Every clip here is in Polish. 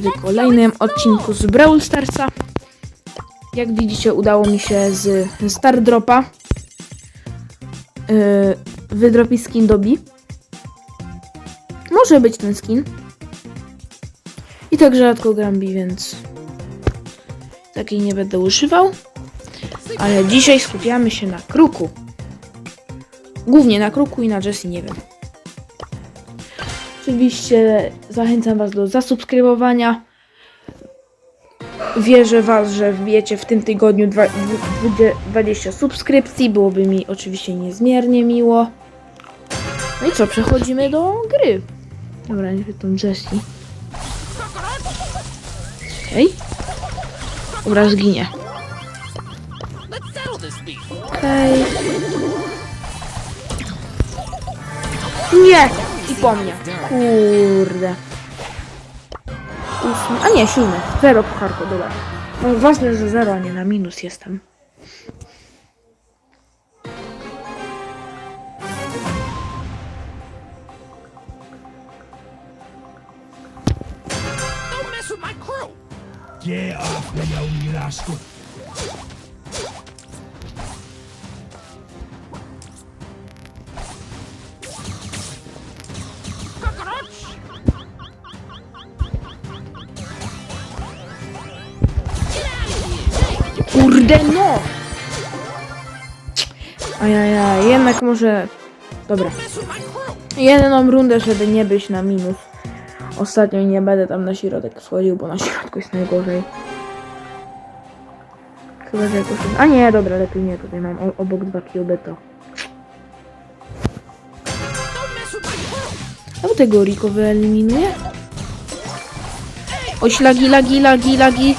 w kolejnym odcinku z Brawl Starsa. Jak widzicie, udało mi się z Star Dropa yy, wydropić skin Dobi. Może być ten skin. I tak rzadko gram Bi, więc takiej nie będę używał. Ale dzisiaj skupiamy się na kruku. Głównie na kruku i na Jessie, nie wiem. Oczywiście zachęcam Was do zasubskrybowania. Wierzę Was, że wbijecie w tym tygodniu dwa- dwu- 20 subskrypcji. Byłoby mi oczywiście niezmiernie miło. No i co, przechodzimy do gry. Dobra, nie tą Jessie. Okej. Dobra, zginie. Okej. Nie! I po mnie. Kurde. Ósmy. A nie, siódmy. Zero pucharko, dobra. No, ważne, że zero, a nie na minus jestem. Get off me, you rascal. Kurde, no! Ajajaj, jednak może... Dobra. Jedną rundę, żeby nie być na minus. Ostatnio nie będę tam na środek wchodził, bo na środku jest najgorzej. Chyba, że jakoś... A nie, dobra, lepiej nie. Tutaj mam obok dwa kilby to. Don't mess with my crew! A bo tego Riko wyeliminuję? Oj, lagi, lagi, lagi, lagi.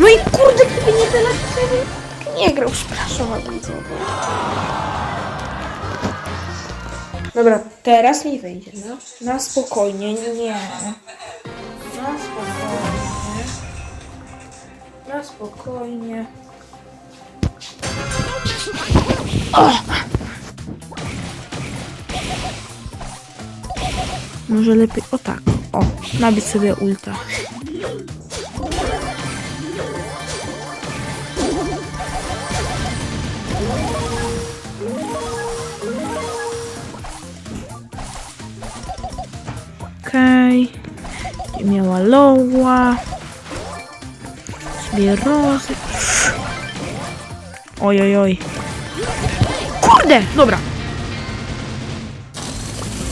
No i kurde, gdyby nie te lagi, nie grał. Przepraszam, bardzo. Dobra, teraz mi wejdzie. No. Na spokojnie, nie. Na spokojnie. Na spokojnie. Może lepiej, o tak, o, nabić sobie ulta. Miała loła. Sobie rozy. Oj, oj, oj. Kurde, dobra.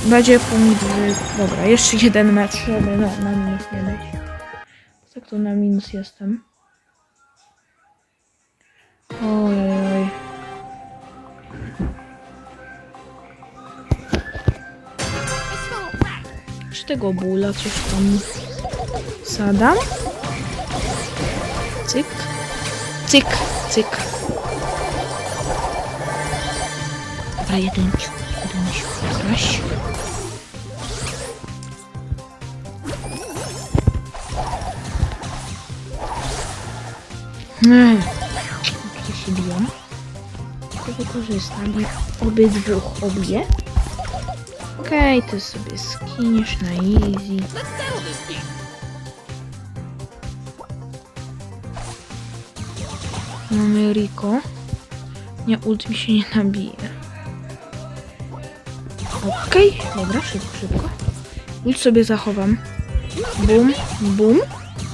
Będzie punkt w... Dobra, jeszcze jeden mecz, żeby no, na minus nie być. Tak to na minus jestem. Oj, oj, oj. Czy tego bóla coś tam zadam? Cyk. Cyk, cyk. Dobra, jeden jeden ciu, jakaś. Ech, się biją. To wykorzystam obydwóch obiję. Okej, ty sobie skiniesz na easy. Mamy Rico. Nie, ult mi się nie nabije. Okej, dobra, szybko, szybko. Ult sobie zachowam. Bum, bum.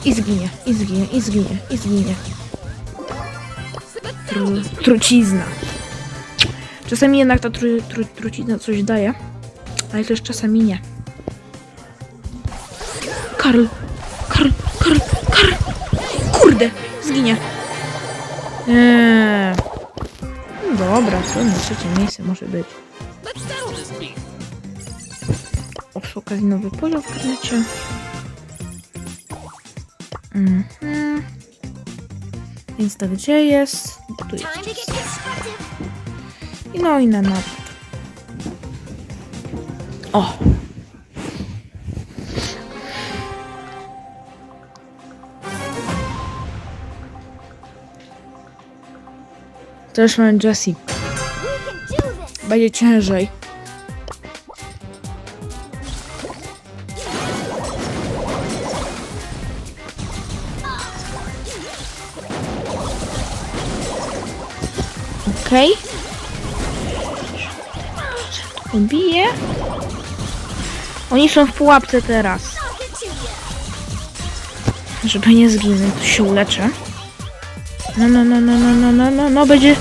I zginie, i zginie, i zginie, i zginie. Tru, trucizna. Czasami jednak ta tru, tru, trucizna coś daje, ale też czasami nie. Karl, Karl, Karl, Karl. Kurde, zginie. Eee. No Dobra, na trzecie miejsce może być. Let's settle this beef! O, przy okazji nowy poziom w karnecie. Mhm. Więc to gdzie jest? Tu jest. I no i na map. O! Też mam Jessie. Będzie ciężej. Okej. Okay. Bije. Oni są w pułapce teraz. Żeby nie zginął, to się uleczę. No, no, no, no, no, no, no, no, no, będzie...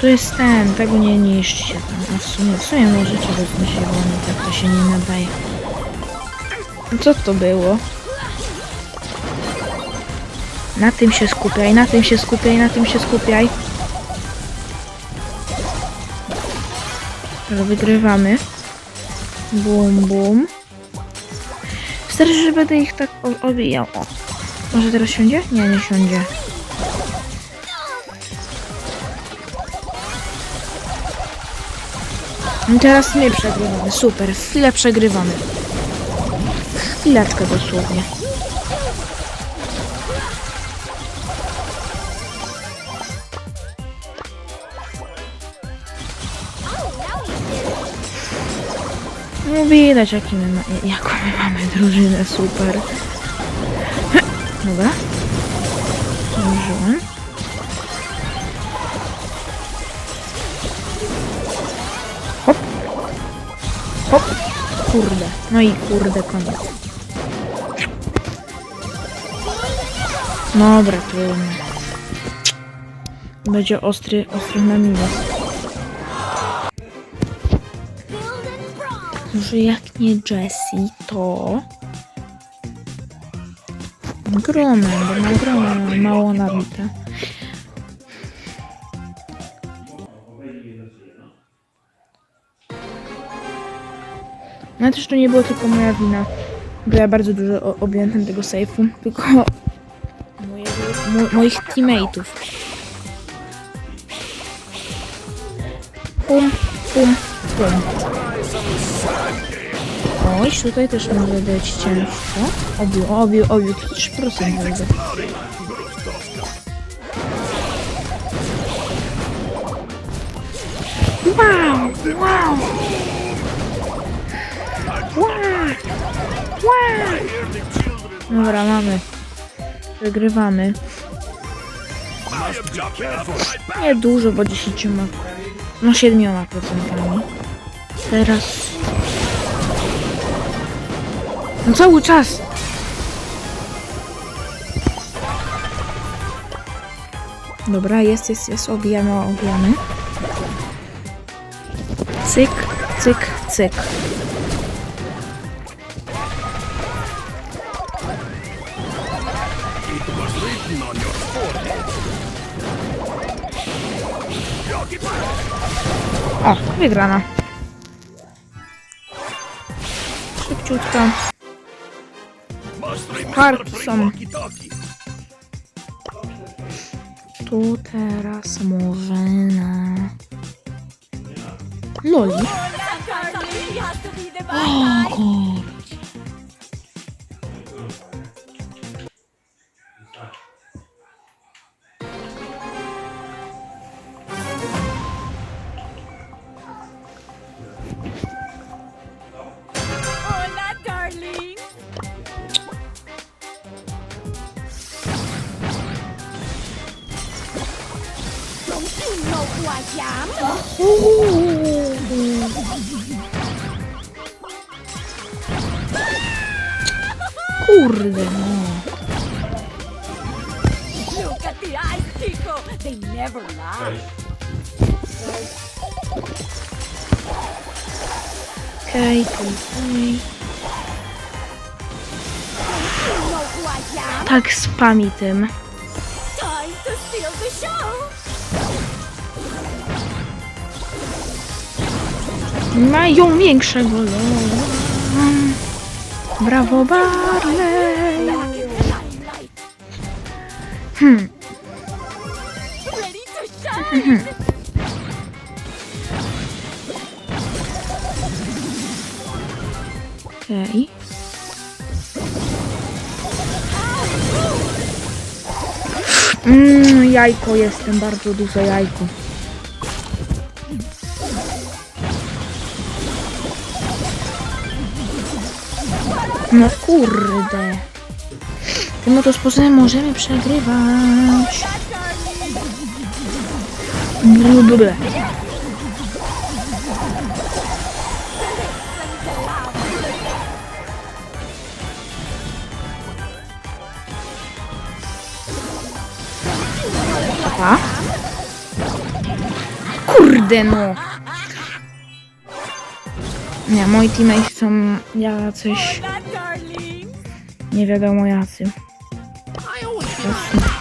Tu jest ten, tego nie niszczcie tam. A w sumie, w sumie możecie wezmę się, bo tak to się nie nadaje. No Co to było? Na tym się skupiaj, na tym się skupiaj, na tym się skupiaj. Ale wygrywamy. Bum, bum. Wystarczy, że będę ich tak obijał. O. Może teraz siądzie? Nie, nie siądzie. I teraz my przegrywamy. Super, chwilę przegrywamy. Chwileczkę dosłownie. No widać jaki my ma, jaką my mamy drużynę, super. Dobra. Zdążyłem. Hop. Hop. Kurde. No i kurde koniec. Dobra, trudno. Będzie ostry, ostry na minus. Może jak nie Jessie, to... Gromem, bo ma mało nabite. No też to nie było tylko moja wina, bo ja bardzo dużo objęłem tego sejfu, tylko mojego, mo, moich teammateów. Pum, pum, pum. Oj, tutaj też może być ciężko. Obił, obił, obił, 3% będzie. Wow, wow. Wow, wow. Dobra, mamy. Wygrywamy. Nie dużo, bo 10 ma. No 7 procentami. Teraz no cały czas. Dobra, jest, jest, jest. Obijamy, obijamy. Cyk, cyk, cyk. O, wygrana. Szybciutko. Parkinson. Tu teraz może na... Loli. O Kładziam. Kurde no. Look at the eyes, Kiko. They never lie. Tak spami tym. Mają większego lola. Brawo Barley. Hmm. Shine. Okej. Mmm, jajko jestem, bardzo duże jajko. No kurde. Tym oto sposobem możemy przegrywać. Ble. Aha. Kurde no. Nie, moi teammates są jacyś nie wiadomo jacy.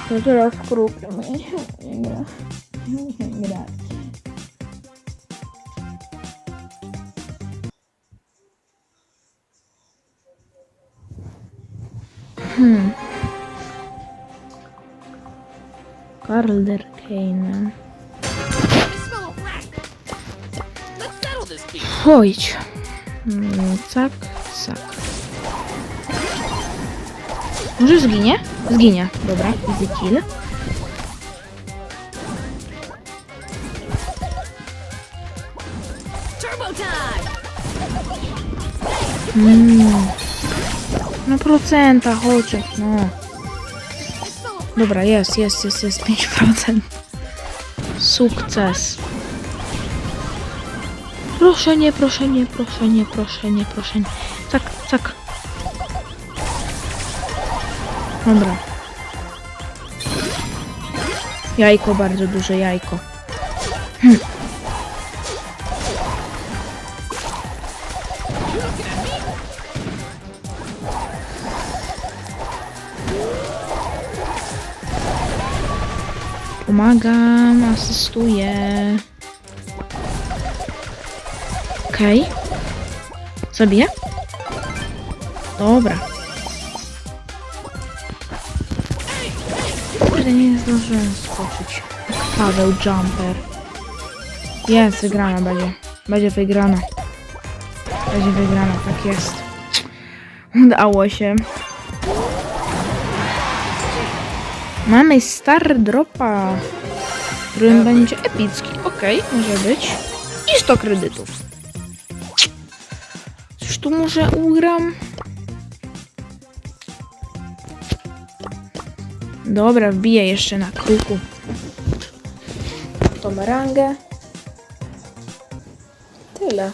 To teraz krukiem. Nie gra. Nie gra. Hmm. Carler Kane. Chodź. Hmm, Może zginie? Zginie. Dobra, easy kill. Mm. No procenta chociaż, no. Dobra, jest, jest, jest, jest 5%. Sukces. Proszę nie, proszę nie, proszę nie, proszę nie, proszę nie. Tak, tak. Dobra. Jajko, bardzo duże jajko. Hm. Pomagam, asystuję. Okej. Zabiję? Dobra. Kurde, nie zdążyłem skoczyć. Paweł Jumper. Jest, wygrana będzie. Będzie wygrana. Będzie wygrana, tak jest. Udało się. Mamy star dropa, którym będzie epicki. Okej, może być. I 100 kredytów. Coś tu może ugram? Dobra, wbiję jeszcze na kruku. Tą rangę. Tyle.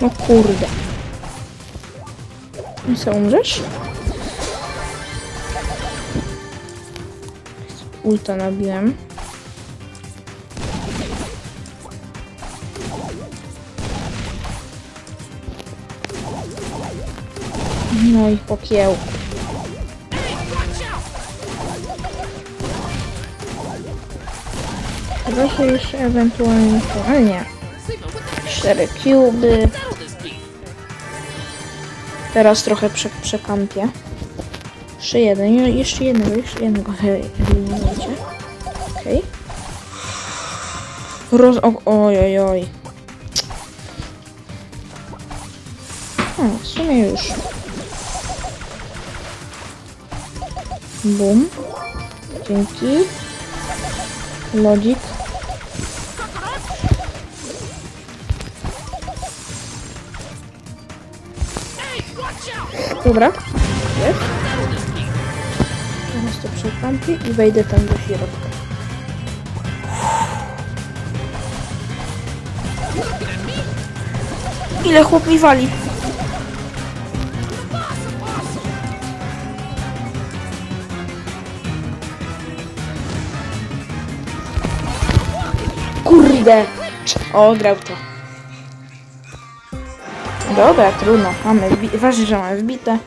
No kurde. Co, umrzesz? Ulta nabiłem. No i pokieł. Chyba się jeszcze ewentualnie... Nie. Cztery cuby. Teraz trochę prze, przekampię. Jeszcze jeden, je- jeszcze jednego, jeszcze jednego eliminujecie. Okej. Roz... O, oj, oj, oj. O, w sumie już. Bum. Dzięki. Out! Dobra. Jest. Przekampię i wejdę tam do środka. Ile chłop mi wali? Kurde! O, to. Dobra, trudno. Mamy ważne, że mamy wbite.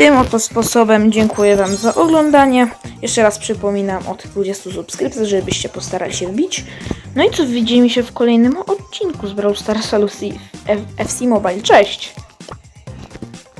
Tym oto sposobem dziękuję Wam za oglądanie. Jeszcze raz przypominam o tych 20 subskrypcjach, żebyście postarali się wbić. No i co, widzimy się w kolejnym odcinku z Brawl Stars Lucy FC Mobile. Cześć!